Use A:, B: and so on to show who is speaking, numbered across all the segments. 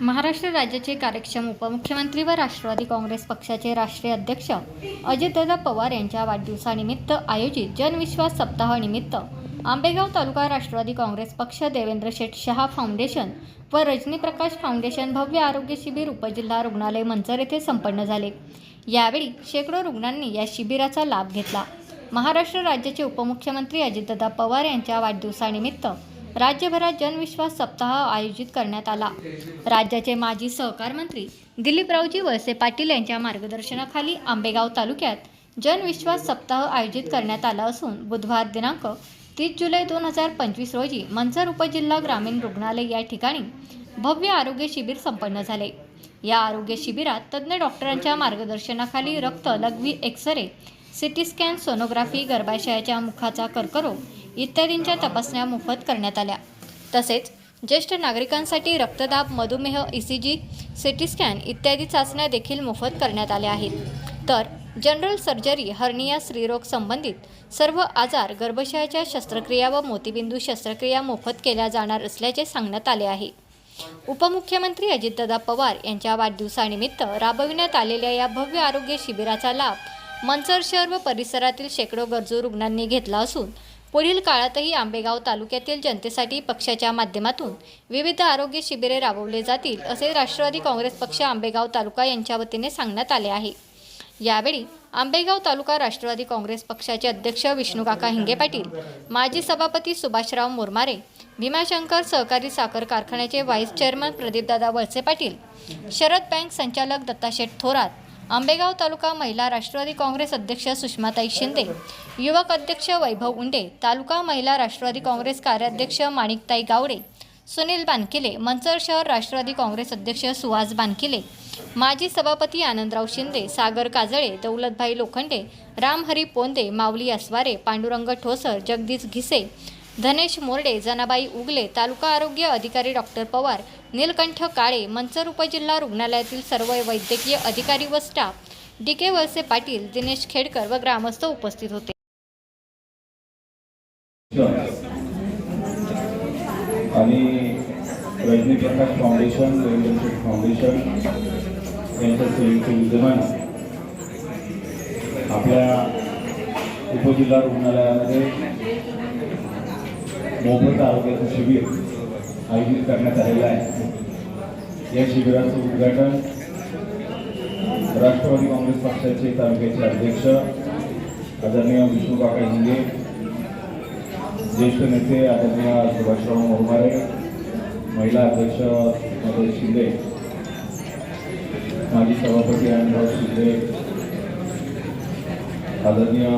A: महाराष्ट्र राज्याचे कार्यक्षम उपमुख्यमंत्री व राष्ट्रवादी काँग्रेस पक्षाचे राष्ट्रीय अध्यक्ष अजितदादा पवार यांच्या वाढदिवसानिमित्त आयोजित जनविश्वास सप्ताहानिमित्त आंबेगाव तालुका राष्ट्रवादी काँग्रेस पक्ष देवेंद्र शेठ शहा फाउंडेशन व रजनी प्रकाश फाउंडेशन भव्य आरोग्य शिबिर उपजिल्हा रुग्णालय मंचर येथे संपन्न झाले. यावेळी शेकडो रुग्णांनी या शिबिराचा लाभ घेतला. महाराष्ट्र राज्याचे उपमुख्यमंत्री अजितदादा पवार यांच्या वाढदिवसानिमित्त राज्यभरात जनविश्वास सप्ताह आयोजित करण्यात आला. राज्याचे माजी सहकार मंत्री दिलीपरावजी वळसे पाटील यांच्या मार्गदर्शनाखाली आंबेगाव तालुक्यात जनविश्वास सप्ताह आयोजित करण्यात आला असून बुधवार दिनांक तीस जुलै दोन हजार पंचवीस रोजी मंचर उपजिल्हा ग्रामीण रुग्णालय या ठिकाणी भव्य आरोग्य शिबिर संपन्न झाले. या आरोग्य शिबिरात तज्ज्ञ डॉक्टरांच्या मार्गदर्शनाखाली रक्त लघवी x ray CT scan sonography गर्भाशयाच्या मुखाचा कर्करोग इत्यादींच्या तपासण्या मोफत करण्यात आल्या. तसेच ज्येष्ठ नागरिकांसाठी रक्तदाब मधुमेह E C G CT scan इत्यादी चाचण्या देखील मोफत करण्यात आल्या आहेत. तर जनरल सर्जरी हर्निया स्त्रीरोग संबंधित सर्व आजार गर्भाशयाच्या शस्त्रक्रिया व मोतीबिंदू शस्त्रक्रिया मोफत केल्या जाणार असल्याचे सांगण्यात आले आहे. उपमुख्यमंत्री अजितदादा पवार यांच्या वाढदिवसानिमित्त राबविण्यात आलेल्या या भव्य आरोग्य शिबिराचा लाभ मंचर शहर व परिसरातील शेकडो गरजू रुग्णांनी घेतला असून पुढील काळातही आंबेगाव तालुक्यातील जनतेसाठी पक्षाच्या माध्यमातून विविध आरोग्य शिबिरे राबवले जातील असे राष्ट्रवादी काँग्रेस पक्ष आंबेगाव तालुका यांच्या वतीने सांगण्यात आले आहे. यावेळी आंबेगाव तालुका राष्ट्रवादी काँग्रेस पक्षाचे अध्यक्ष विष्णुकाका हिंगे पाटील माजी सभापती सुभाषराव मोरमारे भीमाशंकर सहकारी साखर कारखान्याचे vice chairman Pradipdada Valse Patil Sharad bank संचालक दत्ताशेठ थोरात आंबेगाव तालुका महिला राष्ट्रवादी काँग्रेस अध्यक्ष सुषमाताई शिंदे युवक अध्यक्ष वैभव उंडे तालुका महिला राष्ट्रवादी काँग्रेस कार्याध्यक्ष माणिकताई गावडे सुनील बानकिले मंचर शहर राष्ट्रवादी काँग्रेस अध्यक्ष सुहास बानकिले माजी सभापती आनंदराव शिंदे सागर काजळे दौलतभाई लोखंडे रामहरी पोंदे माऊली अस्वारे पांडुरंग ठोसर जगदीश घिसे धनेश मोरडे जनाबाई उगले तालुका आरोग्य अधिकारी डॉक्टर पवार नीलकंठ काळे मंचर उपजिल्हा रुग्णालयातील सर्व वैद्यकीय अधिकारी व staff D K Valse Patil Dinesh Khedkar व ग्रामस्थ उपस्थित होते.
B: आणि रजनी प्रकाश फाउंडेशन रवींद्र फाउंडेशन यांच्या संयुक्त विद्यमाने आपल्या उपजिल्हा रुग्णालयामध्ये मोफत आरोग्याचं शिबिर आयोजित करण्यात आलेलं आहे. या शिबिराचं उद्घाटन राष्ट्रवादी काँग्रेस पक्षाचे तालुक्याचे अध्यक्ष आदरणीय विष्णू काका हिंगे ज्येष्ठ नेते आदरणीय सुभाषराव मोरमारे महिला अध्यक्ष मदन शिंदे माजी सभापती आनंदराव शिंदे आदरणीय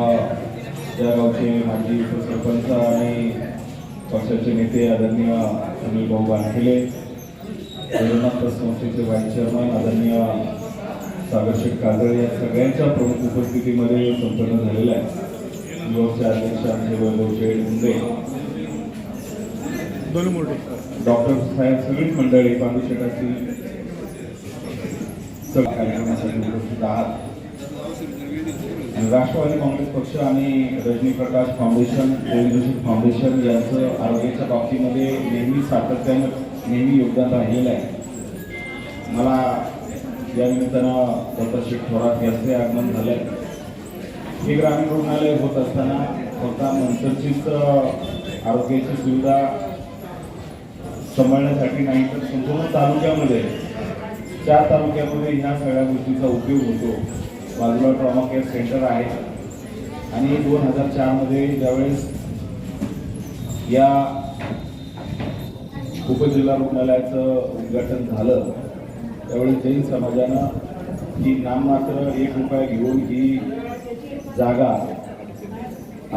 B: त्या गावचे माजी उपसरपंच आणि पक्षाचे नेते आदरणीय अनिल भाऊ बानखेले भैरवनाथ ट्रस्ट संस्थेचे व्हाईस चेअरमन आदरणीय सागरशेठ काजळे या सगळ्यांच्या प्रमुख उपस्थितीमध्ये संपन्न झालेला आहे. युवकचे अध्यक्ष आमचे वैभव शेठ मुंडे डॉक्टर साहेब सगळीच मंडळी पांडू शेठाची सगळ्या कार्यक्रमासाठी उपस्थित आहात. राष्ट्रवादी काँग्रेस पक्ष आणि रजनी प्रकाश फाउंडेशन देवेंद्रशेठ फाउंडेशन यांचं आरोग्याच्या बाबतीमध्ये नेहमी सातत्यानं नेहमी योगदान राहिलेलं आहे. मला या निमित्तानं दत्ताशेठ थोरात यांचे आगमन झालं आहे हे ग्रामीण रुग्णालय होत असताना फक्त नंतरचीच आरोग्याची सुविधा सांभाळण्यासाठी नाही तर संपूर्ण तालुक्यामध्ये त्या तालुक्यामध्ये ह्या सगळ्या गोष्टीचा उपयोग होतो. बाजूला ट्रॉमा केअर सेंटर आहे. आणि दोन हजार चारमध्ये ज्यावेळेस या उपजिल्हा रुग्णालयाचं उद्घाटन झालं त्यावेळेस जैन समाजानं ही नाममात्र एक रुपया घेऊन ही जागा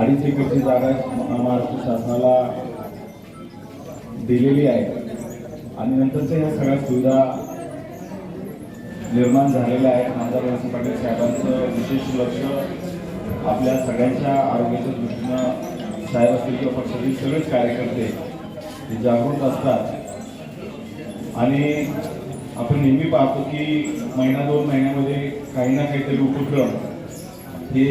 B: अडीच एकरची जागा महाराष्ट्र शासनाला दिलेली आहे. आणि नंतरच्या ह्या सगळ्या सुविधा निर्माण झालेल्या आहेत आमदार वळसे पाटील साहेबांचं विशेष लक्ष आपल्या सगळ्यांच्या आरोग्याच्या दृष्टीनं साहेब असतील किंवा पक्षातील सगळेच कार्यकर्ते ते जागृत असतात. आणि आपण नेहमी पाहतो की महिना दोन महिन्यामध्ये काही ना काहीतरी उपक्रम हे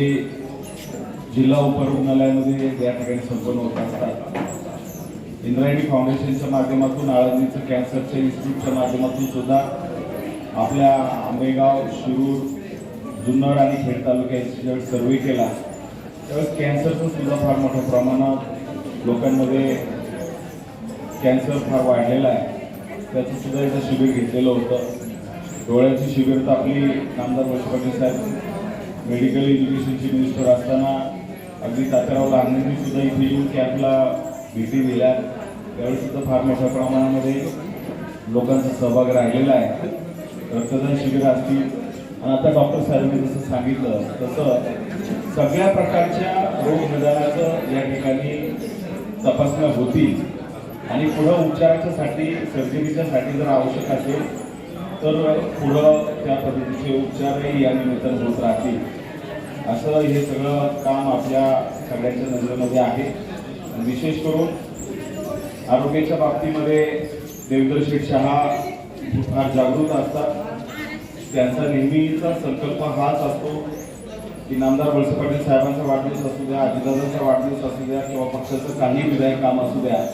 B: जिल्हा उपरुग्णालयामध्ये या ठिकाणी संपन्न होत असतात. इंद्रायणी फाउंडेशनच्या माध्यमातून आळंदीचं कॅन्सरच्या इन्स्टिट्यूटच्या माध्यमातून सुद्धा आपल्या आंबेगाव शिरूर जुन्नर आणि खेड तालुक्याची जर सर्वे केला त्यावेळेस कॅन्सरचं सुद्धा फार मोठ्या प्रमाणात लोकांमध्ये कॅन्सर फार वाढलेला आहे. त्याचं सुद्धा इथं शिबिर घेतलेलं होतं. डोळ्याची शिबिर तर आपली नामदार वर्ष पाटील साहेब मेडिकल एज्युकेशनचे मिनिस्टर असताना अगदी तात्याराव गांधींनी सुद्धा इथे येऊन कॅम्पला भेटी दिल्या. त्यावेळी सुद्धा फार मोठ्या प्रमाणामध्ये लोकांचा सहभाग राहिलेला आहे. रक्तदान शिबिरं असतील. आणि आता डॉक्टर साहेबांनी जसं सांगितलं तसं सगळ्या प्रकारच्या रोग निदानाचं या ठिकाणी तपासण्या होतील. आणि पुढं उपचाराच्यासाठी सर्जरीच्यासाठी जर आवश्यक असेल तर पुढं त्या पद्धतीचे उपचारही या निमित्तानं होत राहतील. असं हे सगळं काम आपल्या सगळ्यांच्या नजरेमध्ये आहे. विशेष करून आरोग्याच्या बाबतीमध्ये देवेंद्र शेठ शहा फार जागृत असतात. त्यांचा नेहमीचा संकल्प हाच असतो की नामदार वळसे पाटील साहेबांचा वाढदिवस असू द्या अजितदादांचा वाढदिवस असू द्या किंवा पक्षाचं काही विधायक काम असू द्या.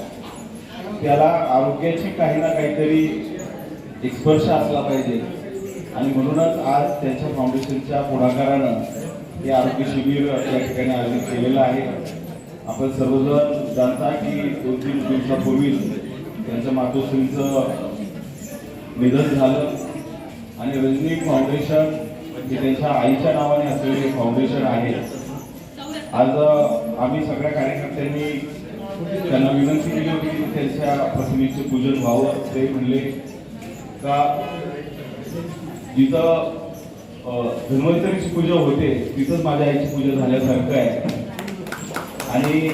B: त्याला आरोग्याची काही ना काहीतरी एक स्पर्श असला पाहिजे. आणि म्हणूनच आज त्यांच्या फाउंडेशनच्या पुढाकारानं हे आरोग्य शिबिर या ठिकाणी आयोजित केलेलं आहे. आपण सर्वजण जाणता की दोन तीन दिवसापूर्वी त्यांच्या मातोश्रींचं निधन झालं. आणि रजनी फाउंडेशन म्हणजे त्यांच्या आईच्या नावाने असलेले फाउंडेशन आहे. आज आम्ही सगळ्या कार्यकर्त्यांनी त्यांना विनंती केली होती की त्यांच्या प्रतिमेचे पूजन व्हावं. ते म्हणले का जिथं धन्वंतरीची पूजा होते तिथंच माझ्या आईची पूजा झाल्यासारखं आहे. आणि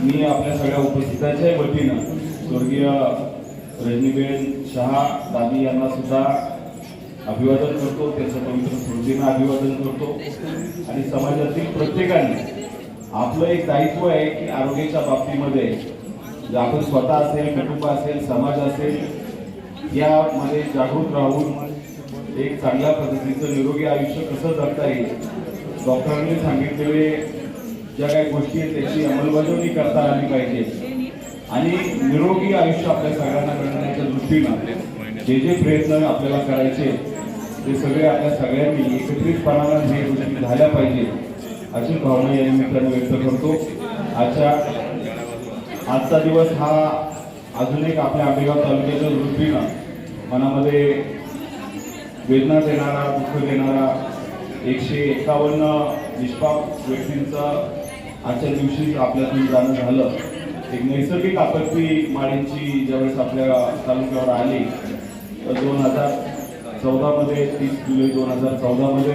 B: मी आपल्या सगळ्या उपस्थितांच्या वतीनं स्वर्गीय रजनीबेन शहा दादी यांना सुद्धा अभिवादन करतो. त्यांचं पवित्र स्मृतींना अभिवादन करतो. आणि समाजातील प्रत्येकाने आपलं एक दायित्व आहे की आरोग्याच्या बाबतीमध्ये आपण स्वतः असेल कुटुंब असेल समाज असेल यामध्ये जागरूक राहून एक चांगल्या पद्धतीचं निरोगी आयुष्य कसं जगता येईल? डॉक्टरांनी सांगितलेले ज्या काही गोष्टी आहेत त्याची अंमलबजावणी करता आली पाहिजे. आणि निरोगी आयुष्य आपल्या सगळ्यांना मिळवण्याच्या दृष्टीनं जे जे प्रयत्न आपल्याला करायचे ते सगळे आपल्या सगळ्यांनी एकत्रितपणानं हे गोष्टी झाल्या पाहिजे अशी भावना या निमित्तानं व्यक्त करतो. आजच्या आजचा दिवस हा अजून एक आपल्या आंबेगाव तालुक्याच्या दृष्टीनं मनामध्ये वेदना देणारा दुःख देणारा एकशे एकावन्न निष्पाप व्यक्तींचा आजच्या दिवशी आपल्यातून जाणं झालं. एक नैसर्गिक आपत्ती माळींची ज्यावेळेस आपल्या तालुक्यावर आली तर दोन हजार चौदामध्ये तीस जुलै दोन हजार चौदामध्ये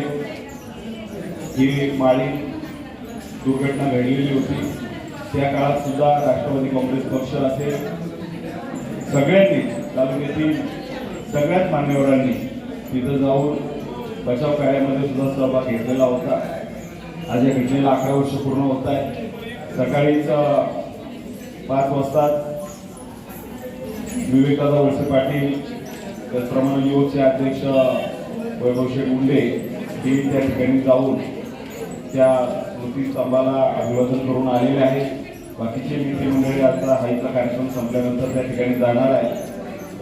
B: ही माळी दुर्घटना घडलेली होती. त्या काळात सुद्धा राष्ट्रवादी काँग्रेस पक्ष असेल. सगळ्यांनी तालुक्यातील सगळ्याच मान्यवरांनी तिथं जाऊन बचाव कार्यामध्ये सुद्धा सहभाग घेतलेला होता. आज या घटनेला अकरा वर्ष पूर्ण होत आहे सकाळीच पाच वाजता विवेकादा वळसे पाटील त्याचप्रमाणे युवकचे अध्यक्ष वैभवशेठ मुंडे हे त्या ठिकाणी जाऊन त्या स्मृती स्तंभाला अभिवादन करून आलेले आहेत. बाकीचे मित्र मंडळी आता हाईचा कार्यक्रम संपल्यानंतर त्या ठिकाणी जाणार आहे.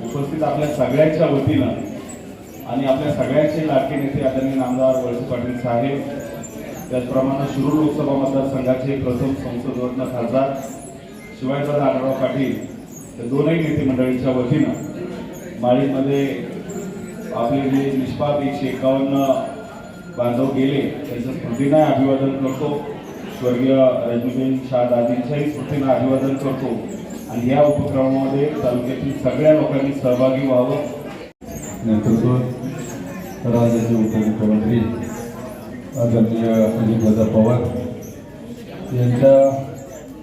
B: उपस्थित आपल्या सगळ्यांच्या वतीनं आणि आपल्या सगळ्यांचे लाडके नेते आदरणीय नामदार वळसे पाटील साहेब त्याचप्रमाणे शिरूर लोकसभा मतदारसंघाचे प्रथम संसदरत्न खासदार शिवायचा आढावा पाटील या दोनही नेते मंडळींच्या वतीनं माळीमध्ये आपले जे निष्पाप एकशे एकावन्न बांधव गेले त्यांच्या स्मृतींना अभिवादन करतो. स्वर्गीय रजनीबेन शाह दादींच्याही स्मृतींना अभिवादन करतो. आणि या उपक्रमामध्ये तालुक्यातील सगळ्या लोकांनी सहभागी व्हावं.
C: नेतृत्व राज्याचे उपमुख्यमंत्री आदरणीय अजितदादा पवार यांच्या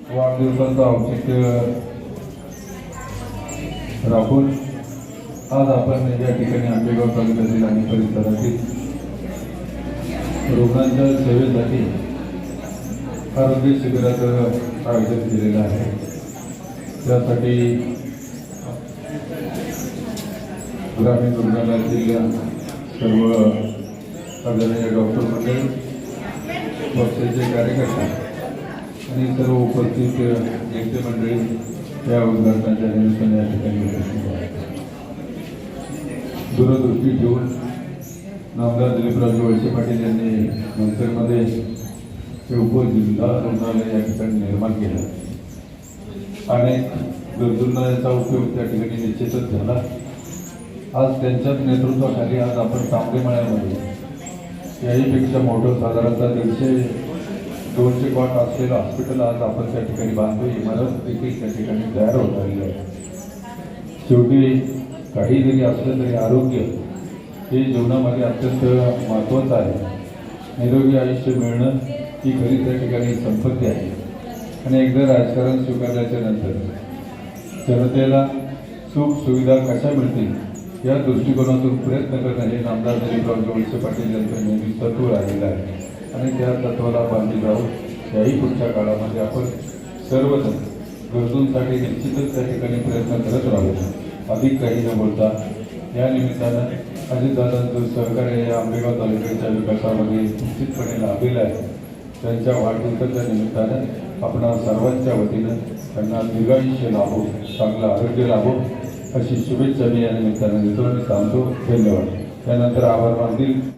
C: वाढदिवसाचं औचित्य राखून आज आपण या ठिकाणी आंबेगाव तालुक्यातील आणि परिसरातील रुग्णांच्या सेवेसाठी आरोग्य शिबिराचं आयोजन केलेलं आहे. त्यासाठी ग्रामीण रुग्णालयातील सर्व आदरणीय डॉक्टर मंडळ पक्षाचे कार्यकर्ते आणि सर्व उपस्थित नेते मंडळी या उद्घाटनाच्या निमित्ताने या ठिकाणी उपस्थित दूरदृष्टी ठेवून नामदार दिलीपरावजी वळसे पाटील यांनी नंतरमध्ये हे उपजिल्हा रुग्णालय या ठिकाणी निर्माण केलं. अनेक गरजूंना याचा उपयोग त्या ठिकाणी निश्चितच झाला. आज त्यांच्याच नेतृत्वाखाली आज आपण तांबे मळ्यामध्ये याहीपेक्षा मोठं साधारणतः दीडशे दोनशे कॉट असलेलं हॉस्पिटल आज आपण त्या ठिकाणी बांधतो इमारत देखील त्या ठिकाणी तयार होत आली आहे. शेवटी काही जरी असलं तरी आरोग्य हे जीवनामध्ये अत्यंत महत्त्वाचं आहे. निरोगी आयुष्य मिळणं ही खरी त्या ठिकाणी संपत्ती आहे. आणि एकदा राजकारण स्वीकारल्याच्या नंतर जनतेला सुख सुविधा कशा मिळतील या दृष्टिकोनातून प्रयत्न करणं हे नामदार दिलीपराव जोडसे पाटील यांचं नेहमी तत्व राहिलं आहे. आणि त्या तत्वाला बांधली जाऊन याही पुढच्या काळामध्ये आपण सर्वजण गरजूंसाठी निश्चितच त्या ठिकाणी प्रयत्न करत राहू अधिक काही न बोलता या निमित्तानं अजितदादांचं सहकार्य या आंबेगाव तालुक्याच्या विकासामध्ये निश्चितपणे लाभलेलं आहे. त्यांच्या वाढदिवसाच्या निमित्तानं आपणा सर्वांच्या वतीनं त्यांना दीर्घायुष्य लाभो चांगलं आरोग्य लाभो अशी शुभेच्छा मी या निमित्तानं देतो आणि सांगतो. धन्यवाद. त्यानंतर आभार मानतील